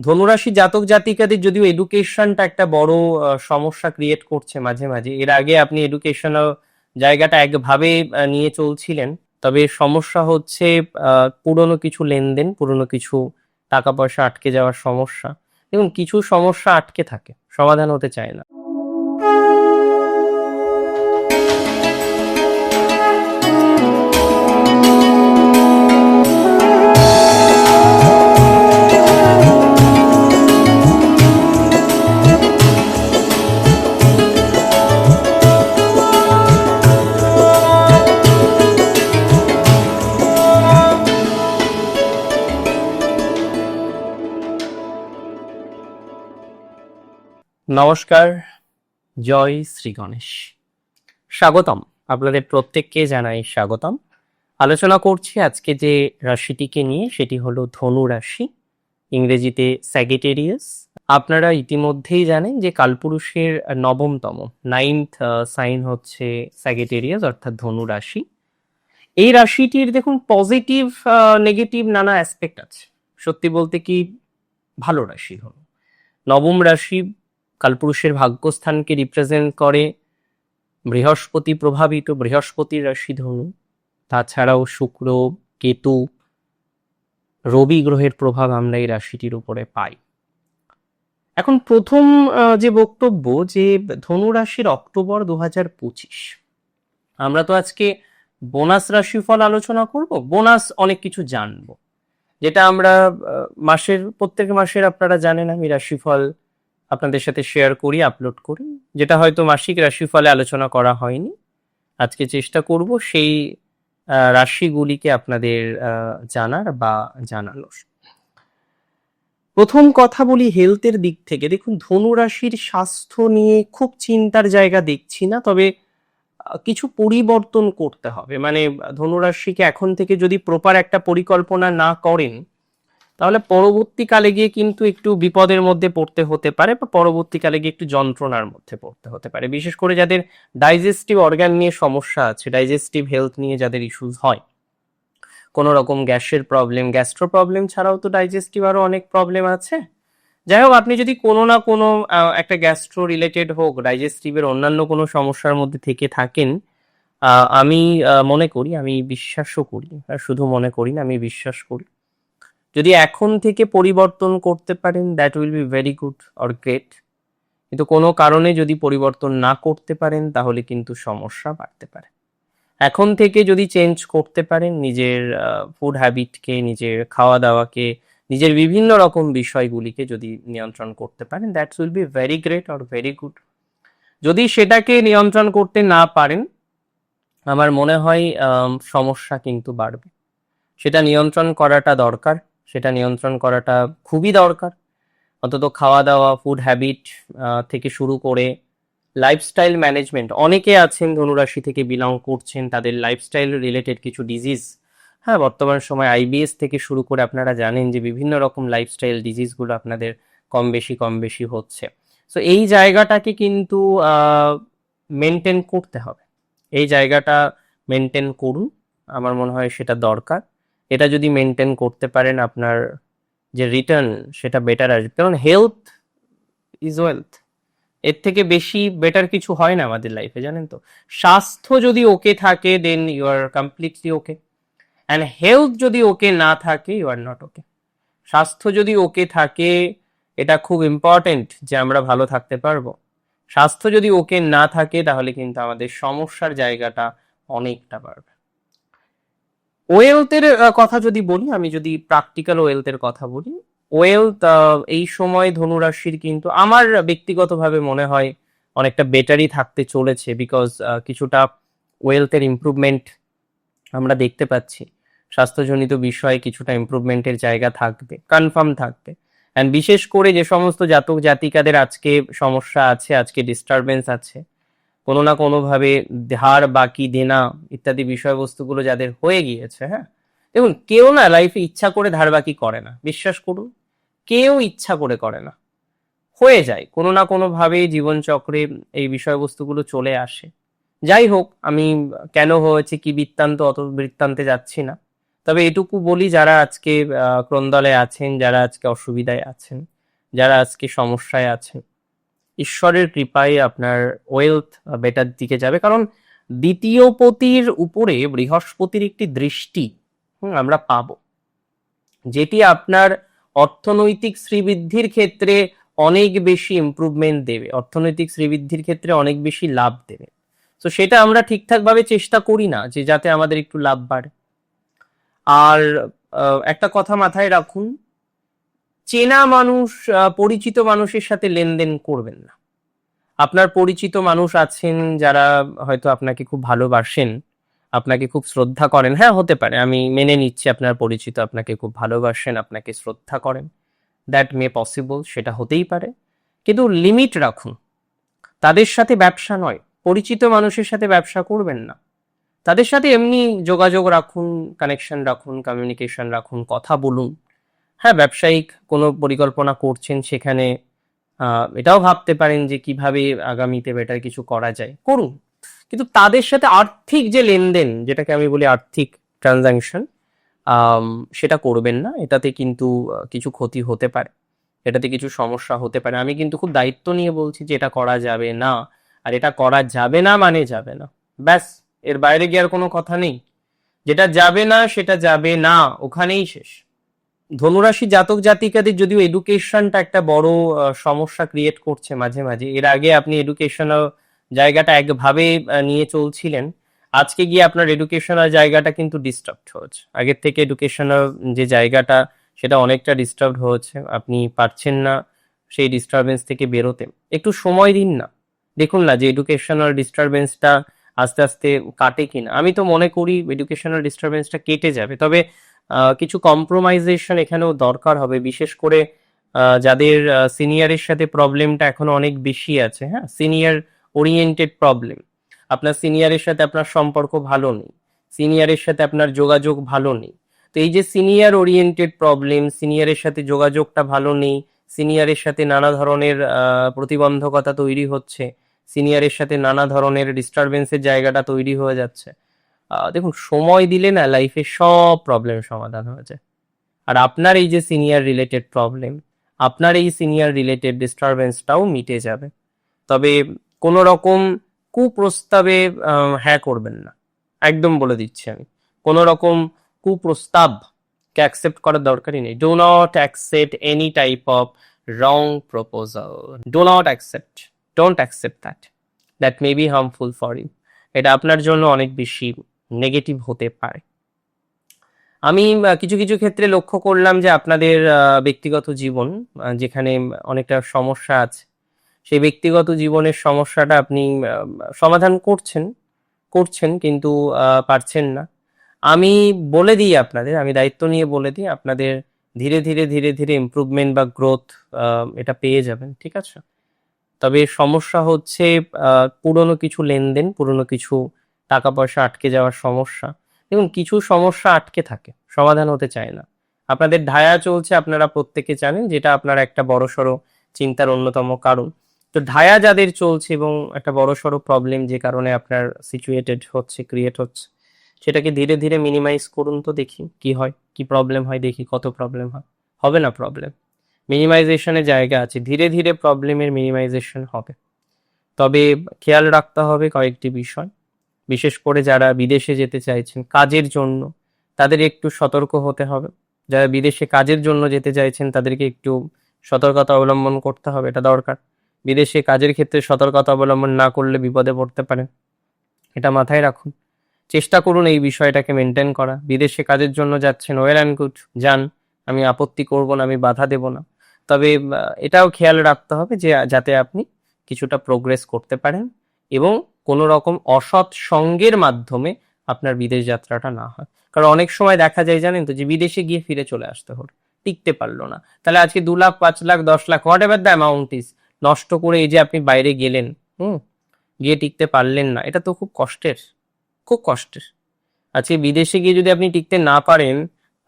ধনুরাশি জাতক জাতিকাদের যদিও এডুকেশনটা একটা বড় সমস্যা ক্রিয়েট করছে মাঝে মাঝে। এর আগে আপনি এডুকেশনাল জায়গাটা একভাবে নিয়ে চলছিলেন। তবে সমস্যা হচ্ছে পুরনো কিছু লেনদেন, পুরনো কিছু টাকা পয়সা আটকে যাওয়ার সমস্যা। এবং কিছু সমস্যা আটকে থাকে, সমাধান হতে চায় না। নমস্কার, জয় শ্রী গণেশ। স্বাগতম, আপনাদের প্রত্যেককে জানাই স্বাগতম। আলোচনা করছি আজকে যে রাশিটিকে নিয়ে, সেটি হলো ধনু রাশি, ইংরেজিতে স্যাগিটেরিয়াস আপনারা ইতিমধ্যেই জানেন যে কালপুরুষের নবমতম নাইন্থ সাইন হচ্ছে স্যাগিটেরিয়াস অর্থাৎ ধনু রাশি। এই রাশিটির দেখুন পজিটিভ নেগেটিভ নানা অ্যাসপেক্ট আছে। সত্যি বলতে কি, ভালো রাশি হলো নবম রাশি কালপুরুষের ভাগ্যস্থানকে রিপ্রেজেন্ট করে বৃহস্পতি প্রভাবিত, বৃহস্পতির রাশি ধনু। তাছাড়াও শুক্র, কেতু, রবি গ্রহের প্রভাব আমরা এই রাশিটির উপরে পাই। এখন প্রথম যে বক্তব্য যে ধনু রাশির অক্টোবর দু হাজার পঁচিশ, আমরা তো আজকে বোনাস রাশিফল আলোচনা করব। বোনাস অনেক কিছু জানব। যেটা আমরা মাসের, প্রত্যেক মাসের আপনারা জানেন আমি রাশিফল আপনাদের সাথে শেয়ার করি আপলোড করি। যেটা হয়তো মাসিক রাশিফলে আলোচনা করা হয়নি। আজকে চেষ্টা করব সেই রাশিগুলিকে আপনাদের জানার বা জানানোর। প্রথম কথা বলি হেলথের দিক থেকে। দেখুন, ধনু রাশির স্বাস্থ্য নিয়ে খুব চিন্তার জায়গা দেখছি না, তবে কিছু পরিবর্তন করতে হবে। মানে ধনুরাশিকে এখন থেকে যদি প্রপার একটা পরিকল্পনা না করেন তাহলে পরবর্তীকালে গিয়ে কিন্তু একটু বিপদের মধ্যে পড়তে হতে পারে বা পরবর্তীকালে গিয়ে একটু যন্ত্রণার মধ্যে পড়তে হতে পারে। বিশেষ করে যাদের ডাইজেস্টিভ অর্গান নিয়ে সমস্যা আছে ডাইজেস্টিভ হেলথ নিয়ে যাদের ইস্যুস হয় কোনো রকম গ্যাসের প্রবলেম গ্যাস্ট্রো প্রবলেম ছাড়াও তো ডাইজেস্টিভ আরও অনেক প্রবলেম আছে। যাই হোক, আপনি যদি কোনো না কোনো একটা গ্যাস্ট্রো রিলেটেড হোক ডাইজেস্টিভের অন্যান্য কোনো সমস্যার মধ্যে থেকে থাকেন আমি মনে করি, আমি বিশ্বাসও করি, আর শুধু মনে করি না, আমি বিশ্বাস করি। যদি এখন থেকে পরিবর্তন করতে পারেন that will be very good or great কিন্তু কোনো কারণে যদি পরিবর্তন না করতে পারেন, তাহলে কিন্তু সমস্যা বাড়তে পারে। এখন থেকে যদি চেঞ্জ করতে পারেন, নিজের ফুড হ্যাবিটকে নিজের খাওয়া দাওয়াকে নিজের বিভিন্ন রকম বিষয়গুলিকে যদি নিয়ন্ত্রণ করতে পারেন that will be very great or very good যদি সেটাকে নিয়ন্ত্রণ করতে না পারেন, আমার মনে হয় সমস্যা কিন্তু বাড়বে। সেটা নিয়ন্ত্রণ করাটা দরকার। সেটা নিয়ন্ত্রণ করাটা খুবই দরকার। অন্তত খাওয়া দাওয়া ফুড হ্যাবিট থেকে শুরু করে লাইফস্টাইল ম্যানেজমেন্ট অনেকে আছেন ধনুরাশি থেকে বিলং করছেন, তাদের লাইফস্টাইল রিলেটেড কিছু ডিজিজ হ্যাঁ বর্তমান সময় আইবিএস থেকে শুরু করে আপনারা জানেন যে বিভিন্ন রকম লাইফস্টাইল ডিজিজগুলো আপনাদের কম বেশি কম বেশি হচ্ছে। সো এই জায়গাটাকে কিন্তু মেনটেন করতে হবে। এই জায়গাটা মেনটেন করুন, আমার মনে হয় সেটা দরকার। এটা যদি মেনটেন করতে পারেন আপনার যে রিটার্ন সেটা বেটার আসবে। কারণ হেলথ ইজ ওয়েলথ এর থেকে বেশি বেটার কিছু হয় না আমাদের লাইফে জানেন তো? স্বাস্থ্য যদি ওকে থাকে then you are completely okay and health যদি ওকে না থাকে ইউ আর নট ওকে স্বাস্থ্য যদি ওকে থাকে, এটা খুব ইম্পর্টেন্ট যে আমরা ভালো থাকতে পারব। স্বাস্থ্য যদি ওকে না থাকে, তাহলে কিন্তু আমাদের সমস্যার জায়গাটা অনেকটা বাড়বে। ওয়েলথের কথা যদি বলি, আমি যদি প্র্যাকটিক্যাল ওয়েলথের কথা বলি, ওয়েলথ এই সময় ধনুরাশির কিন্তু আমার ব্যক্তিগতভাবে মনে হয় অনেকটা বেটারই থাকতে চলেছে বিকজ কিছুটা ওয়েলথের ইমপ্রুভমেন্ট আমরা দেখতে পাচ্ছি। স্বাস্থ্যজনিত বিষয়ে কিছুটা ইমপ্রুভমেন্টের জায়গা থাকবে কনফার্ম থাকবে। অ্যান্ড বিশেষ করে যে সমস্ত জাতক জাতিকাদের আজকে সমস্যা আছে, আজকে ডিস্টারবেন্স আছে কোনো না কোনোভাবে ধার, বাকি, দেনা ইত্যাদি বিষয়বস্তুগুলো যাদের হয়ে গিয়েছে হ্যাঁ? দেখুন, কেউ না লাইফে ইচ্ছা করে ধার, বাকি করে না। বিশ্বাস করুন, কেউ ইচ্ছা করে করে না। হয়ে যায়, কোনো না কোনোভাবে জীবনচক্রে এই বিষয়বস্তুগুলো চলে আসে। যাই হোক, আমি কেন হয়েছে, কি বৃত্তান্ত, অত বৃত্তান্তে যাচ্ছি না। তবে এটুকু বলি, যারা আজকে ক্রন্দলে আছেন, যারা আজকে অসুবিধায় আছেন, যারা আজকে সমস্যায় আছেন ঈশ্বরের কৃপায় আপনার ওয়েলথ বেটার দিকে যাবে। কারণ দ্বিতীয় পতির উপরে বৃহস্পতির একটি দৃষ্টি আমরা পাবো। যেটি আপনার অর্থনৈতিক শ্রীবৃদ্ধির ক্ষেত্রে অনেক বেশি ইমপ্রুভমেন্ট দেবে। অর্থনৈতিক শ্রীবৃদ্ধির ক্ষেত্রে অনেক বেশি লাভ দেবে। তো সেটা আমরা ঠিকঠাকভাবে চেষ্টা করি না যে যাতে আমাদের একটু লাভ বাড়ে। আর একটা কথা মাথায় রাখুন চেনা মানুষ পরিচিত মানুষের সাথে লেনদেন করবেন না। আপনার পরিচিত মানুষ আছেন যারা হয়তো আপনাকে খুব ভালোবাসেন, আপনাকে খুব শ্রদ্ধা করেন। হ্যাঁ হতে পারে, আমি মেনে নিচ্ছি আপনার পরিচিত আপনাকে খুব ভালোবাসেন, আপনাকে শ্রদ্ধা করেন। দ্যাট মে পসিবল সেটা হতেই পারে। কিন্তু লিমিট রাখুন। তাদের সাথে ব্যবসা নয়। পরিচিত মানুষের সাথে ব্যবসা করবেন না। তাদের সাথে এমনি যোগাযোগ রাখুন কানেকশন রাখুন কমিউনিকেশন রাখুন, কথা বলুন। হ্যাঁ ব্যবসায়িক কোনো পরিকল্পনা করছেন সেখানে এটাও ভাবতে পারেন যে কীভাবে আগামীতে বেটার কিছু করা যায়। করুন। কিন্তু তাদের সাথে আর্থিক যে লেনদেন, যেটাকে আমি বলি আর্থিক ট্রানজাকশন সেটা করবেন না। এটাতে কিন্তু কিছু ক্ষতি হতে পারে। এটাতে কিছু সমস্যা হতে পারে। আমি কিন্তু খুব দায়িত্ব নিয়ে বলছি যে এটা করা যাবে না। আর এটা করা যাবে না মানে যাবে না। ব্যাস, এর বাইরে গিয়ে আর কোনো কথা নেই। যেটা যাবে না, সেটা যাবে না। ওখানেই শেষ। ধনুরাশি জাতক জাতিকাদের যদিও এডুকেশনটা একটা বড় সমস্যা ক্রিয়েট করছে মাঝে মাঝে। এর আগে আপনি এডুকেশনাল জায়গাটা একভাবে নিয়ে চলছিলেন। আজকে গিয়ে আপনার এডুকেশনাল জায়গাটা কিন্তু ডিস্টার্ব হচ্ছে আগের থেকে এডুকেশনাল যে জায়গাটা, সেটা অনেকটা ডিস্টার্ব হচ্ছে আপনি পারছেন না সেই ডিস্টারবেন্স থেকে বেরোতে। একটু সময় দিন না। দেখুন না যে এডুকেশনাল ডিস্টারবেন্সটা আস্তে আস্তে কাটে কিনা। আমি তো মনে করি এডুকেশনাল ডিস্টারবেন্সটা কেটে যাবে। তবে কিছু কম্প্রোমাইজেশন এখানেও দরকার হবে। বিশেষ করে যাদের সিনিয়রের সাথে প্রবলেমটা এখন অনেক বেশি আছে হ্যাঁ? সিনিয়র ওরিয়েন্টেড প্রবলেম আপনার সিনিয়রের সাথে আপনার সম্পর্ক ভালো নেই। সিনিয়রের সাথে আপনার যোগাযোগ ভালো নেই। তো এই যে সিনিয়র ওরিয়েন্টেড প্রবলেম সিনিয়রের সাথে যোগাযোগটা ভালো নেই সিনিয়রের সাথে নানা ধরনের প্রতিবন্ধকতা তৈরি হচ্ছে সিনিয়রের সাথে নানা ধরনের ডিস্টারবেন্সের জায়গাটা তৈরি হয়ে যাচ্ছে দেখুন, সময় দিলে না লাইফে সব প্রবলেম সমাধান হয়ে যায়। আর আপনার এই যে সিনিয়র রিলেটেড প্রবলেম আপনার এই সিনিয়র রিলেটেড ডিস্টারবেন্সটাও মিটে যাবে। তবে কোনো রকম কুপ্রস্তাবে হ্যাঁ করবেন না। একদম বলে দিচ্ছি আমি। কোনো রকম কুপ্রস্তাবকে অ্যাকসেপ্ট করার দরকারই নেই। Do not accept any type of wrong proposal do not accept don't accept that that may be harmful for you এটা আপনার জন্য অনেক বেশি নেগেটিভ হতে পারে। আমি কিছু কিছু ক্ষেত্রে লক্ষ্য করলাম যে আপনাদের ব্যক্তিগত জীবন যেখানে অনেকটা সমস্যা আছে, সেই ব্যক্তিগত জীবনের সমস্যাটা আপনি সমাধান করছেন করছেন কিন্তু পারছেন না। আমি বলে দিই আপনাদের, আমি দায়িত্ব নিয়ে বলে দিই, আপনাদের ধীরে ধীরে ধীরে ধীরে ইম্প্রুভমেন্ট বা গ্রোথ এটা পেয়ে যাবেন, ঠিক আছে? তবে সমস্যা হচ্ছে পুরনো কিছু লেনদেন, পুরনো কিছু টাকা পয়সা আটকে যাওয়ার সমস্যা। দেখুন, কিছু সমস্যা আটকে থাকে, সমাধান হতে চায় না। আপনাদের ঢায়া চলছে, আপনারা প্রত্যেকে জানেন, যেটা আপনার একটা বড়সড় চিন্তার অন্যতম কারণ। তো ঢায়া যাদের চলছে এবং একটা বড়সড় প্রবলেম যে কারণে আপনার সিচুয়েটেড হচ্ছে ক্রিয়েট হচ্ছে, সেটাকে ধীরে ধীরে মিনিমাইজ করুন তো দেখি কি হয়, কি প্রবলেম হয়, দেখি কত প্রবলেম হয়। হবে না প্রবলেম মিনিমাইজেশনের জায়গা আছে, ধীরে ধীরে প্রবলেমের মিনিমাইজেশন হবে। তবে খেয়াল রাখতে হবে কয়েকটি বিষয়। বিশেষ করে যারা বিদেশে যেতে চাইছেন কাজের জন্য, তাদের একটু সতর্ক হতে হবে। যারা বিদেশে কাজের জন্য যেতে চাইছেন, তাদেরকে একটু সতর্কতা অবলম্বন করতে হবে, এটা দরকার। বিদেশে কাজের ক্ষেত্রে সতর্কতা অবলম্বন না করলে বিপদে পড়তে পারেন। এটা মাথায় রাখুন। চেষ্টা করুন এই বিষয়টাকে মেনটেন করা। বিদেশে কাজের জন্য যাচ্ছেন ওয়েল অ্যান্ড গুড যান। আমি আপত্তি করব না, আমি বাধা দেব না। তবে এটাও খেয়াল রাখতে হবে যে, যাতে আপনি কিছুটা প্রোগ্রেস করতে পারেন এবং কোনো রকম অসৎ সঙ্গের মাধ্যমে আপনার বিদেশ যাত্রাটা না হয়। কারণ অনেক সময় দেখা যায় জানেন তো যে বিদেশে গিয়ে ফিরে চলে আসতে হলো, টিকতে পারল না। তাহলে আজকে দু লাখ, পাঁচ লাখ, দশ lakh whatever the amount is নষ্ট করে এই যে আপনি বাইরে গেলেন, হুম, গিয়ে টিকতে পারলেন না, এটা তো খুব কষ্টের খুব কষ্টের। আজকে বিদেশে গিয়ে যদি আপনি টিকতে না পারেন,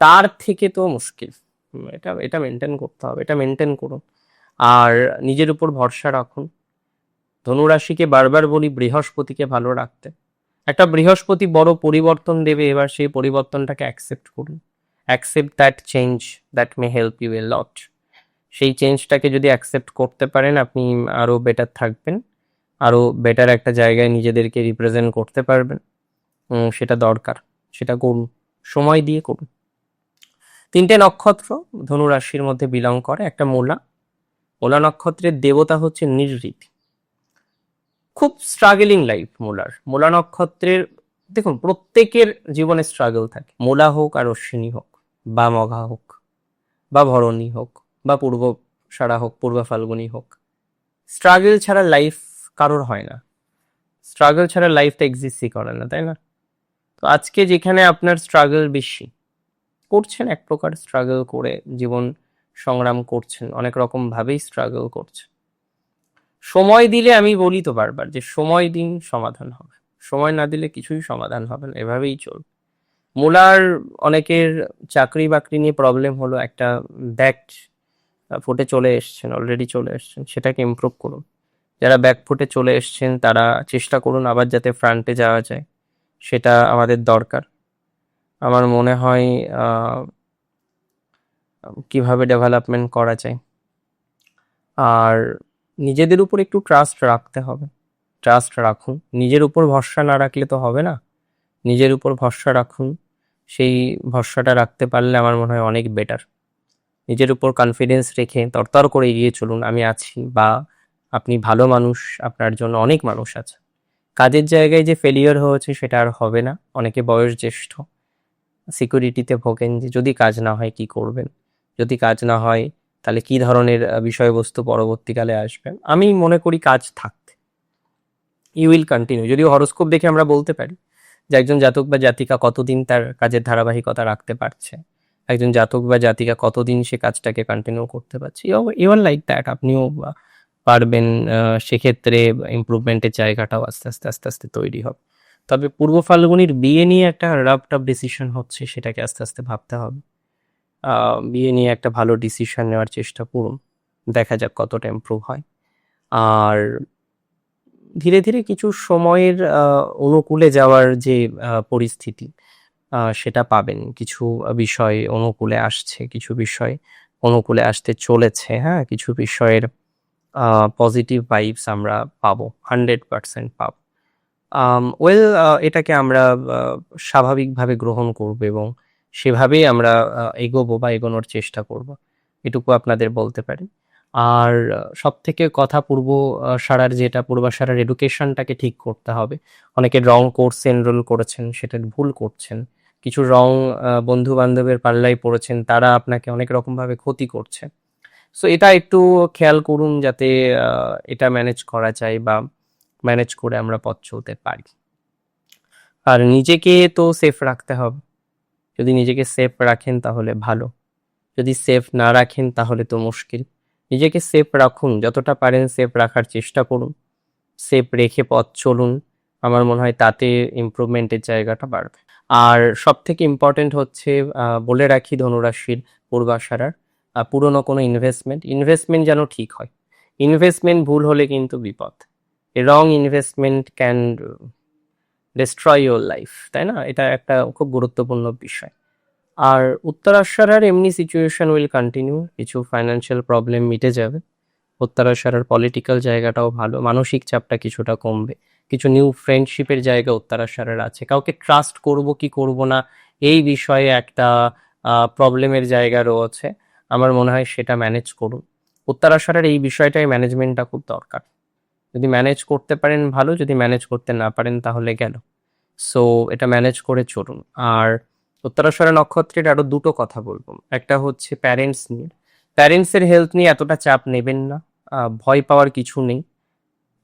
তার থেকে তো মুশকিল। এটা এটা মেনটেন করতে হবে, এটা মেনটেন করুন। আর নিজের উপর ভরসা রাখুন। ধনুরাশিকে বারবার বলি বৃহস্পতিকে ভালো রাখতে। একটা বৃহস্পতি বড় পরিবর্তন দেবে, এবার সেই পরিবর্তনটাকে অ্যাকসেপ্ট করুন। Accept that change that may help you a lot সেই চেঞ্জটাকে যদি অ্যাকসেপ্ট করতে পারেন, আপনি আরও বেটার থাকবেন। আরও বেটার একটা জায়গায় নিজেদেরকে রিপ্রেজেন্ট করতে পারবেন। সেটা দরকার। সেটা করুন। সময় দিয়ে করুন। তিনটে নক্ষত্র ধনু রাশির মধ্যে বিলং করে। একটা মোলা। মোলা নক্ষত্রের দেবতা হচ্ছে নির্ঋত খুব স্ট্রাগলিং লাইফ মোলার। মোলা নক্ষত্রের, দেখুন, প্রত্যেকের জীবনে স্ট্রাগল থাকে। মোলা হোক আর অশ্বিনী হোক, বা মঘা হোক, বা ভরণী হোক, বা পূর্ব সারা হোক, পূর্ব ফাল্গুনী হোক স্ট্রাগল ছাড়া লাইফ কারোর হয় না। স্ট্রাগল ছাড়া লাইফটা এক্সিস্টই করে না, তাই না? তো আজকে যেখানে আপনার স্ট্রাগল বেশি, করছেন এক প্রকার স্ট্রাগল করে, জীবন সংগ্রাম করছেন, অনেক রকম ভাবেই স্ট্রাগল করছেন। সময় দিলে আমি বলি তো বারবার যে সময় দিন সমাধান হবে। সময় না দিলে কিছুই সমাধান হবে না, এভাবেই চলবে। মূলার অনেকের চাকরি বাকরি নিয়ে প্রবলেম হলো, একটা ব্যাক ফুটে চলে এসছেন অলরেডি চলে এসছেন, সেটাকে ইমপ্রুভ করুন। যারা ব্যাক ফুটে চলে এসছেন, তারা চেষ্টা করুন আবার যাতে ফ্রন্টে যাওয়া যায়, সেটা আমাদের দরকার। আমার মনে হয় কীভাবে ডেভেলপমেন্ট করা যায়। আর নিজেদের উপর একটু ট্রাস্ট রাখতে হবে। ট্রাস্ট রাখুন। নিজের উপর ভরসা না রাখলে তো হবে না। নিজের উপর ভরসা রাখুন। সেই ভরসাটা রাখতে পারলে আমার মনে হয় অনেক বেটার নিজের উপর কনফিডেন্স রেখে তরতর করে এগিয়ে চলুন। আমি আছি বা আপনি ভালো মানুষ, আপনার জন্য অনেক মানুষ আছে। কাজের জায়গায় যে ফেলিয়ার হয়েছে সেটা আর হবে না। অনেকে বয়স জ্যেষ্ঠ। সিকিউরিটিতে ভোগেন যে যদি কাজ না হয় কি করবেন? যদি কাজ না হয় তাহলে কি ধরনের বিষয়বস্তু পরবর্তীকালে আসবে? আমি মনে করি কাজ থাকতে। ইউ উইল কন্টিনিউ যদিও হরোস্কোপ দেখে আমরা বলতে পারি যে একজন জাতক বা জাতিকা কতদিন তার কাজের ধারাবাহিকতা রাখতে পারছে? একজন জাতক বা জাতিকা কতদিন সে কাজটাকে কন্টিনিউ করতে পারছে? ইভেন লাইক দ্যাট আপনিও পারবেন সেক্ষেত্রে ইমপ্রুভমেন্টের জায়গাটাও আস্তে আস্তে আস্তে আস্তে তৈরি হবে। তবে পূর্ব ফাল্গুনির বিয়ে নিয়ে একটা রাফ টাফ ডিসিশন হচ্ছে, সেটাকে আস্তে আস্তে ভাবতে হবে। বিয়ে নিয়ে একটা ভালো ডিসিশন নেওয়ার চেষ্টা করুন। দেখা যাক কতটা ইমপ্রুভ হয়। আর ধীরে ধীরে কিছু সময়ের অনুকূলে যাওয়ার যে পরিস্থিতি সেটা পাবেন। কিছু বিষয় অনুকূলে আসছে, কিছু বিষয় অনুকূলে আসতে চলেছে হ্যাঁ? কিছু বিষয়ের পজিটিভ ভাইবস আমরা পাবো হান্ড্রেড পার্সেন্ট পাবো। ওয়েল এটাকে আমরা স্বাভাবিকভাবে গ্রহণ করব এবং সেভাবেই আমরা এগোবো বা এগোনোর চেষ্টা করব। এটুকু আপনাদের বলতে পারি। আর সব থেকে কথা পূর্ব সারার যেটা পূর্বাসারার এডুকেশনটাকে ঠিক করতে হবে। অনেকে রং কোর্সে এনরোল করেছেন, সেটা ভুল করছেন। কিছু রং বন্ধু বান্ধবের পাল্লায় পড়েছেন, তারা আপনাকে অনেক রকম ভাবে ক্ষতি করছে। সো এটা একটু খেয়াল করুন যাতে এটা ম্যানেজ করা যায় বা ম্যানেজ করে আমরা পথ চলতে পারি। আর নিজেকে তো সেফ রাখতে হবে। যদি নিজেকে সেফ রাখেন তাহলে ভালো। যদি সেফ না রাখেন তাহলে তো মুশকিল। নিজেকে সেফ রাখুন, যতটা পারেন সেফ রাখার চেষ্টা করুন। সেফ রেখে পথ চলুন, আমার মনে হয় তাতে ইমপ্রুভমেন্টের জায়গাটা বাড়বে। আর সব থেকে ইম্পর্টেন্ট হচ্ছে বলে রাখি ধনুরাশির পূর্বাশারার পুরনো কোনো ইনভেস্টমেন্ট ইনভেস্টমেন্ট যেন ঠিক হয়। ইনভেস্টমেন্ট ভুল হলে কিন্তু বিপদ। Wrong investment can destroy your life তাই না? এটা একটা খুব গুরুত্বপূর্ণ বিষয়। আর উত্তরাশারার এমনি সিচুয়েশন উইল কন্টিনিউ কিছু ফাইন্যান্সিয়াল প্রবলেম মিটে যাবে। উত্তরাশারার পলিটিক্যাল জায়গাটাও ভালো, মানসিক চাপটা কিছুটা কমবে। কিছু নিউ ফ্রেন্ডশিপের জায়গা উত্তরাশারার আছে। কাউকে ট্রাস্ট করব কি করব না, এই বিষয়ে একটা প্রবলেমের জায়গা রয়েছে। আমার মনে হয় সেটা ম্যানেজ করুন। উত্তরাশারার এই বিষয়টাই ম্যানেজমেন্টটা খুব দরকার। যদি ম্যানেজ করতে পারেন ভালো, যদি ম্যানেজ করতে না পারেন তাহলে গেল। সো এটা ম্যানেজ করে চলুন। আর উত্তরাশরা নক্ষত্রের আরও দুটো কথা বলব। একটা হচ্ছে প্যারেন্টস নিয়ে প্যারেন্টসের হেলথ নিয়ে এতটা চাপ নেবেন না। ভয় পাওয়ার কিছু নেই।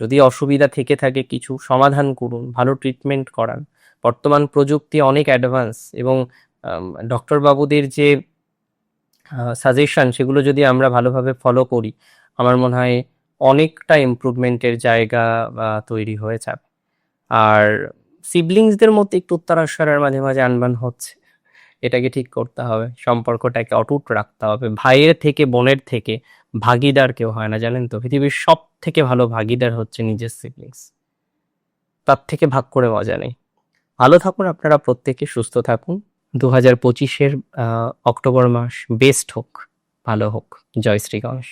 যদি অসুবিধা থেকে থাকে কিছু, সমাধান করুন, ভালো ট্রিটমেন্ট করান। বর্তমান প্রযুক্তি অনেক অ্যাডভান্স এবং ডক্টর বাবুদের যে সাজেশন সেগুলো যদি আমরা ভালোভাবে ফলো করি, আমার মনে হয় অনেকটা ইমপ্রুভমেন্টের জায়গা তৈরি হয়ে যাবে আর সিবলিংসদের মধ্যে একটু উত্তরাশারার মাঝে মাঝে আনবান হচ্ছে। এটাকে ঠিক করতে হবে। সম্পর্কটাকে অটুট রাখতে হবে। ভাইয়ের থেকে, বোনের থেকে ভাগিদার কেউ হয় না, জানেন তো? পৃথিবীর সব থেকে ভালো ভাগিদার হচ্ছে নিজের সিবলিংস তার থেকে ভাগ করে মজা নেই। ভালো থাকুন আপনারা প্রত্যেকে, সুস্থ থাকুন। দু হাজার পঁচিশের অক্টোবর মাস বেস্ট হোক, ভালো হোক। জয় শ্রী গণেশ।